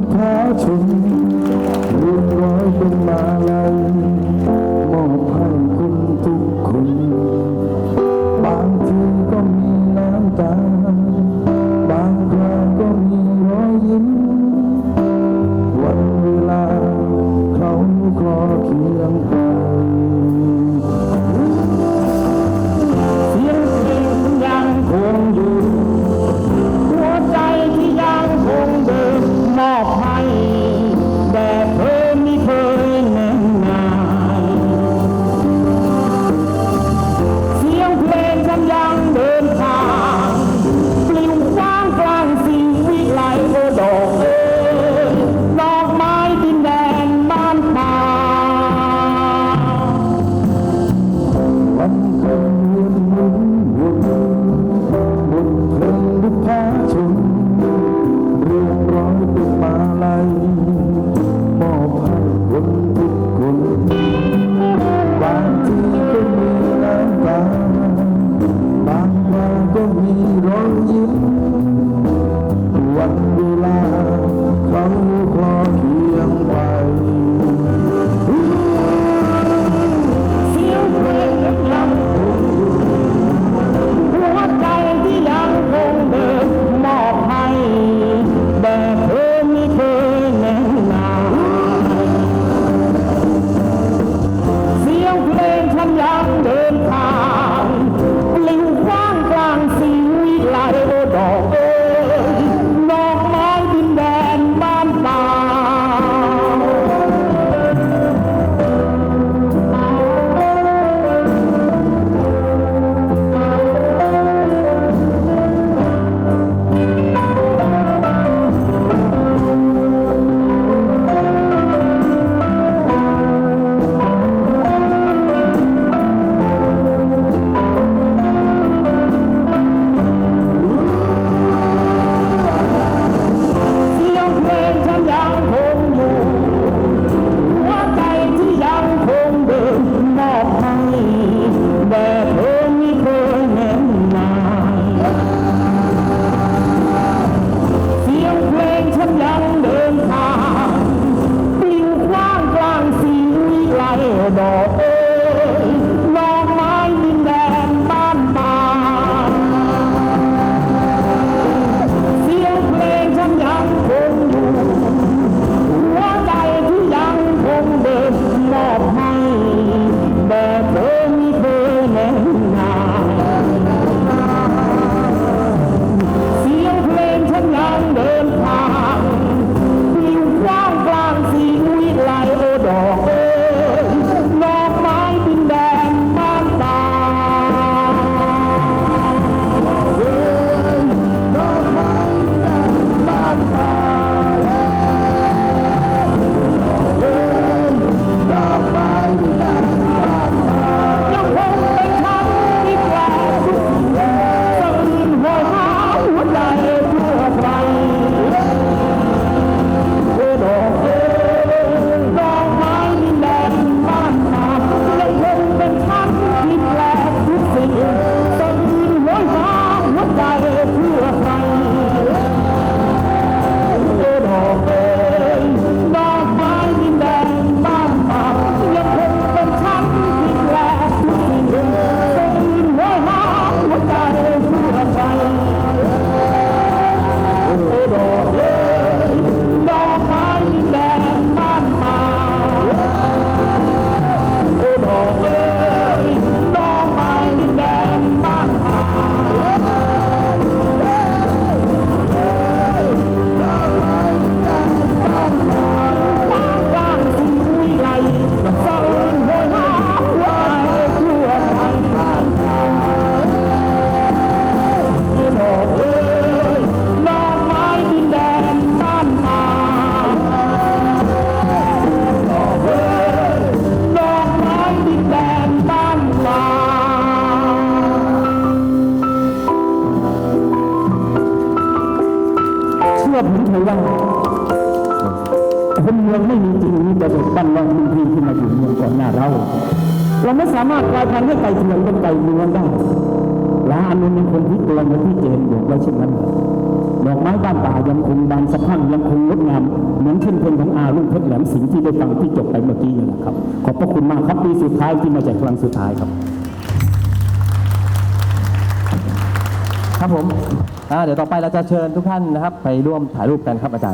part of departure. 有 เถอะว่าคนเมืองไม่มีจริงมีแต่เด็กบ้านนอกมืองพีที่มาอยู่เมืองก่อนหน้าเราเราไม่สามารถกลายพันธุ์ให้ไก่เถื่อนเป็นไก่เมืองได้ลาอนุเป็นคนที่ตัวเหมือนที่เจนบอกไว้เช่นนั้นดอกไม้บ้านป่ายังคงบานสะพั่งยังคงงดงามเหมือนเช่นเพลงของอาลุงเพชรแหลมสิงห์ที่ได้ฟังที่จบไปเมื่อกี้นี่แหละครับ ขอบพระคุณมากครับปีสุดท้ายที่มาจากครั้งสุดท้ายครับ ครับผม เดี๋ยวต่อไปเราจะเชิญทุกท่านนะครับ ไปร่วมถ่ายรูปกันครับอาจารย์